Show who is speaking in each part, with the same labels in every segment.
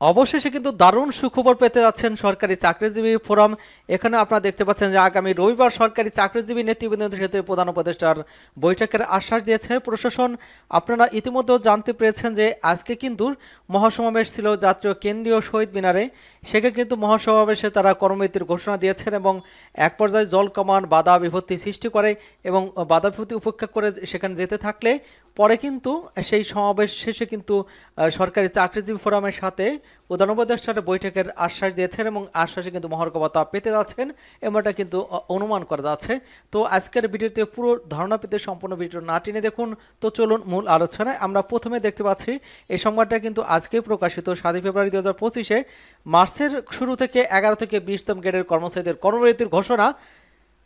Speaker 1: অবশেষে কিন্তু দারুণ সুখবর পেতে যাচ্ছেন সরকারি চাকরিজীবী ফোরাম। এখানে আপনারা দেখতে পাচ্ছেন যে আগামী রবিবার সরকারি চাকরিজীবী নেতৃবৃন্দের সাথে প্রধান উপদেষ্টার বৈঠকের আশ্বাস দিয়েছে প্রশাসন। আপনারা ইতিমধ্যেও জানতে পেরেছেন যে আজকে কিন্তু মহাসমাবেশ ছিল জাতীয় কেন্দ্রীয় শহীদ মিনারে। সেখানে কিন্তু মহাসমাবেশে তারা কর্মবিরতির ঘোষণা দিয়েছেন এবং এক পর্যায়ে জল কমান, বাধা বিভক্তি সৃষ্টি করে এবং বাধা বিভক্তি উপেক্ষা করে সেখানে যেতে থাকলে পরে কিন্তু সেই সমাবেশ শেষে কিন্তু সরকারি চাকরিজীবী ফোরামের সাথে প্রধান উপদেষ্টার বৈঠকের আশ্বাস দিয়েছেন এবং আশ্বাসে কিন্তু মহার্গবতা পেতে যাচ্ছেন, এমনটা কিন্তু অনুমান করা যাচ্ছে। তো আজকের ভিডিওতে পুরো ধারণা পেতে সম্পূর্ণ ভিডিও না টেনে দেখুন। তো চলুন মূল আলোচনায় আমরা প্রথমে দেখতে পাচ্ছি, এই সংবাদটা কিন্তু আজকে প্রকাশিত সাতই ফেব্রুয়ারি দু হাজার পঁচিশে। মার্চের শুরু থেকে এগারো থেকে বিশতম গ্রেডের কর্মচারীদের কর্মবিরতির ঘোষণা।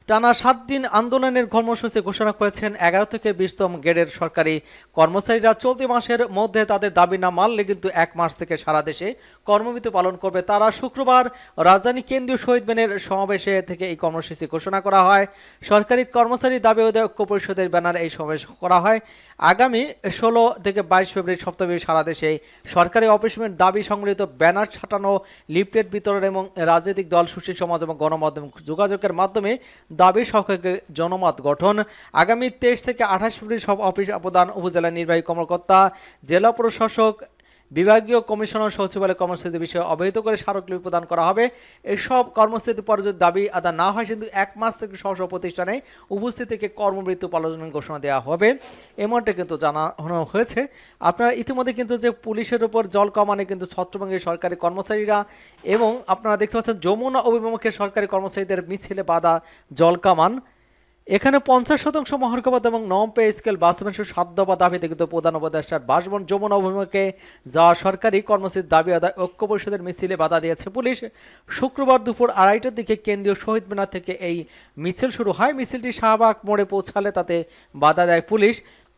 Speaker 1: টানা সাত দিন আন্দোলনের কর্মসূচি ঘোষণা করেছেন এগারো থেকে বিশতম গ্রেডের সরকারি কর্মচারীরা। চলতি মাসের মধ্যে তাদের দাবি না মানলে কিন্তু এক মাস থেকে সারা দেশে কর্মবিরতি পালন করবে তারা। শুক্রবার রাজধানী কেন্দ্রীয় শহীদ বেনের সমাবেশে থেকে এই কর্মসূচি ঘোষণা করা হয়। সরকারি কর্মচারী দাবি ঐক্য পরিষদের ব্যানারে এই সমাবেশ করা হয়। আগামী ষোলো থেকে বাইশ ফেব্রুয়ারি সপ্তাহে সারা দেশে সরকারি অফিসমের দাবি সংগৃহীত ব্যানার ছাটানো লিফলেট বিতরণ এবং রাজনৈতিক দল, সুশীল সমাজ এবং গণমাধ্যম যোগাযোগের মাধ্যমে দাবি সহকারী জনমত গঠন। আগামী তেইশ থেকে আঠাশ ফেব্রুয়ারি সব অফিস অবদান উপজেলা নির্বাহী কর্মকর্তা, জেলা প্রশাসক বিভাগীয় কমিশনার সচিবালয় কর্মসূচি বিষয়ে অবহিত করে স্মারকলিপি প্রদান করা হবে। এসব কর্মসূচি পরে যদি দাবি আদা না হয় কিন্তু এক মাস থেকে সহ প্রতিষ্ঠানে উপস্থিত থেকে কর্মবৃত্তি পালনের ঘোষণা দেওয়া হবে। এমনটা কিন্তু জানানো হয়েছে। আপনারা ইতিমধ্যে কিন্তু যে পুলিশের উপর জল কমানে কিন্তু ছত্রভঙ্গের সরকারি কর্মচারীরা এবং আপনারা দেখতে পাচ্ছেন যমুনা অভিমুখে সরকারি কর্মচারীদের মিছিলে বাধা জল কামান। এখানে পঞ্চাশ শতাংশ মহার্ঘবাদ এবং নম পে স্কেল বাস্তবায়ন বা দাবি দাবিতে কিন্তু প্রধান উপদেষ্টার বাসবন যমুনা অভিমুখে যাওয়া সরকারি কর্মসূচির দাবি আদায় ঐক্য পরিষদের মিছিলে বাধা দিয়েছে পুলিশ। শুক্রবার দুপুর আড়াইটার দিকে কেন্দ্রীয় শহীদ মিনার থেকে এই মিছিল শুরু হয়। মিছিলটি শাহবাগ মোড়ে পৌঁছালে তাতে বাধা দেয় পুলিশ।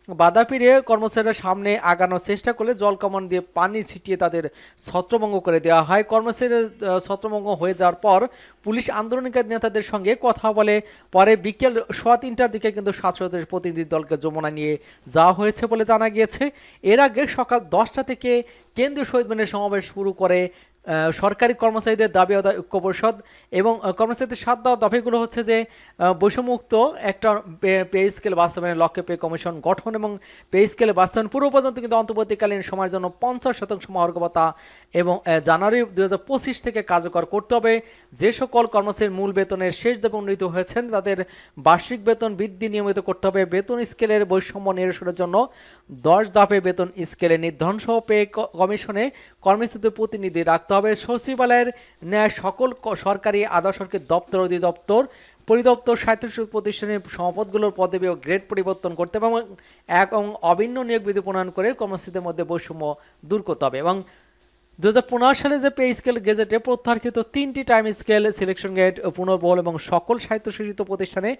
Speaker 1: বাধা পেরিয়ে কর্মচারীরা সামনে আগানোর চেষ্টা করলে জল কামান দিয়ে পানি ছিটিয়ে তাদের ছত্রভঙ্গ করে দেওয়া হয়। কর্মচারীরা ছত্রভঙ্গ হয়ে যাওয়ার পর পুলিশ আন্দোলনকারী নেতাদের সঙ্গে কথা বলে। পরে বিকেল সোয়া তিনটার দিকে কিন্তু সাতশোদের প্রতিনিধি দলকে যমুনা নিয়ে যাওয়া হয়েছে বলে জানা গিয়েছে। এর আগে সকাল দশটা থেকে কেন্দ্রীয় শহীদ মিনারে সমাবেশ শুরু করে সরকারি কর্মচারীদের দাবি আদায় ঐক্য পরিষদ এবং কর্মচারীদের সাত দেওয়া দাবিগুলো হচ্ছে যে বৈষম্যমুক্ত একটা পে- স্কেল বাস্তবায়নের লক্ষ্যে পে কমিশন গঠন এবং পে স্কেল বাস্তবায়ন পূর্ব পর্যন্ত কিন্তু অন্তর্বর্তীকালীন সময়ের জন্য পঞ্চাশ শতাংশ মহার্গবতা এবং জানুয়ারি দু হাজার পঁচিশ থেকে কার্যকর করতে হবে। যে সকল কর্মচারীর মূল বেতনের শেষ দেবে উন্নীত হয়েছেন, তাদের বার্ষিক বেতন বৃদ্ধি নিয়মিত করতে হবে বেতন স্কেলের বৈষম্য নিরসনের জন্য। দশ ধাপে বেতন স্কেলে নির্ধারণ সহ পে কমিশনে কর্মসূচিতে প্রতিনিধি রাখতে হবে। সচিবালয়ের ন্যায় সকল সরকারি আধা সরকারি দপ্তর, অধিদপ্তর, পরিদপ্তর, স্বায়ত্তশাসিত প্রতিষ্ঠানের সম্পদগুলোর পদবি ও গ্রেড পরিবর্তন করতে হবে এবং এক অভিন্ন নিয়োগ বিধি প্রণয়ন করে কর্মসূচির মধ্যে বৈষম্য দূর করতে হবে এবং দু হাজার পনেরো সালে যে পে স্কেল গেজেটে প্রত্যাখ্যিত তিনটি টাইম স্কেল সিলেকশন গেট, পুনর্বহল এবং সকল স্বায়ত্তশাসিত প্রতিষ্ঠানে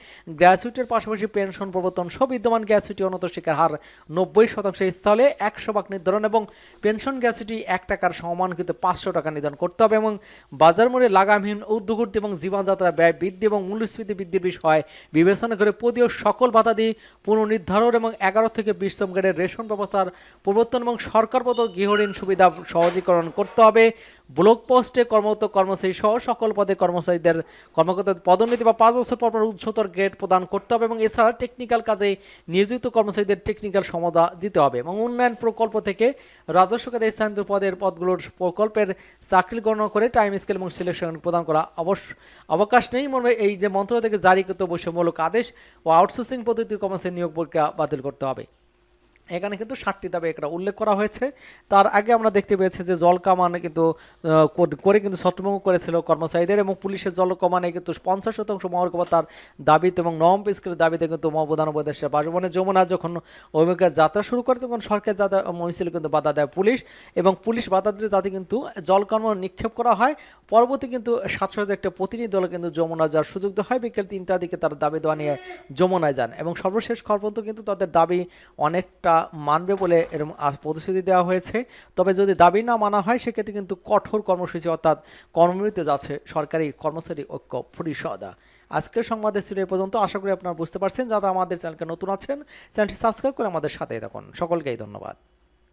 Speaker 1: গ্র্যাচুইটের পাশাপাশি পেনশন প্রবর্তন, সব বিদ্যমান গ্র্যাচুইটি শিক্ষার হার নব্বই শতাংশের স্থলে একশো ভাগ নির্ধারণ এবং পেনশন গ্র্যাচুইটি এক টাকার সমান পাঁচশো টাকা নির্ধারণ করতে হবে এবং বাজার মূল্যে লাগামহীন উদ্যোগতি এবং জীবনযাত্রা ব্যয় বৃদ্ধি এবং মূল্যস্ফীতি বৃদ্ধির বিষয় বিবেচনা করে পদীয় সকল ভাতা দিয়ে পুনর্নির্ধারণ এবং এগারো থেকে বিশতম গ্রেডের রেশন ব্যবস্থার প্রবর্তন এবং সরকার প্রদত্ত গৃহঋণ সুবিধা সহজীকরণ করতে হবে। ব্লক পোস্টে কর্মরত কর্মচারী সহ সকল পদে কর্মচারীদের কর্মকর্তাদের পদোন্নতি বা পাঁচ বছর পর পর উচ্চতর গ্রেড প্রদান করতে হবে এবং এছাড়া টেকনিক্যাল কাজে নিয়োজিত কর্মচারীদের টেকনিক্যাল সমতা দিতে হবে এবং উন্নয়ন প্রকল্প থেকে রাজস্ব খাতে স্থানিত পদের পদগুলোর প্রকল্পের চাকরি গণনা করে টাইম স্কেল এবং সিলেকশন প্রদান করা অবশ্য অবকাশ নেই। মনে এই যে মন্ত্রণালয় থেকে জারিকৃত বৈষম্যমূলক আদেশ ও আউটসোর্সিং পদ্ধতির কর্মচারী নিয়োগ প্রক্রিয়া বাতিল করতে হবে। এখানে কিন্তু ষাটটি দাবি একটা উল্লেখ করা হয়েছে। তার আগে আমরা দেখতে পেয়েছি যে জল কামানে কিন্তু করে কিন্তু ছত্রভঙ্গ করেছিল কর্মচারীদের এবং পুলিশের জল কমানে কিন্তু পঞ্চাশ শতাংশ মহকুমা তার দাবিতে এবং নম পিস্কের দাবিতে কিন্তু মহাপ্রধান উপদেশের বাসভবনে যমুনা যখন অভিমুখে যাত্রা শুরু করে তখন সরকার যাত্রা মিছিল কিন্তু বাধা দেয় পুলিশ এবং পুলিশ বাধা দিলে তাতে কিন্তু জল কর্ম নিক্ষেপ করা হয়। পরবর্তী কিন্তু সাতশো একটা প্রতিনিধি দল কিন্তু যমুনা যাওয়ার সুযোগ হয়। বিকেল তিনটার দিকে তার দাবি দেওয়া নিয়ে যমুনায় যান এবং সর্বশেষ খবর কিন্তু তাদের দাবি অনেকটা মানবে বলে এরকম প্রতিশ্রুতি দেওয়া হয়েছে। তবে যদি দাবি না মানা হয়, সেক্ষেত্রে কিন্তু কঠোর কর্মসূচি অর্থাৎ কর্মবিরতিতে যাচ্ছে সরকারি কর্মচারী ঐক্য পরিষদ। আজকের সংবাদে ছিল এ পর্যন্ত। আশা করি আপনারা বুঝতে পারছেন। যারা আমাদের চ্যানেলকে নতুন আছেন, চ্যানেলটি সাবস্ক্রাইব করে আমাদের সাথেই থাকুন। সকলকেই ধন্যবাদ।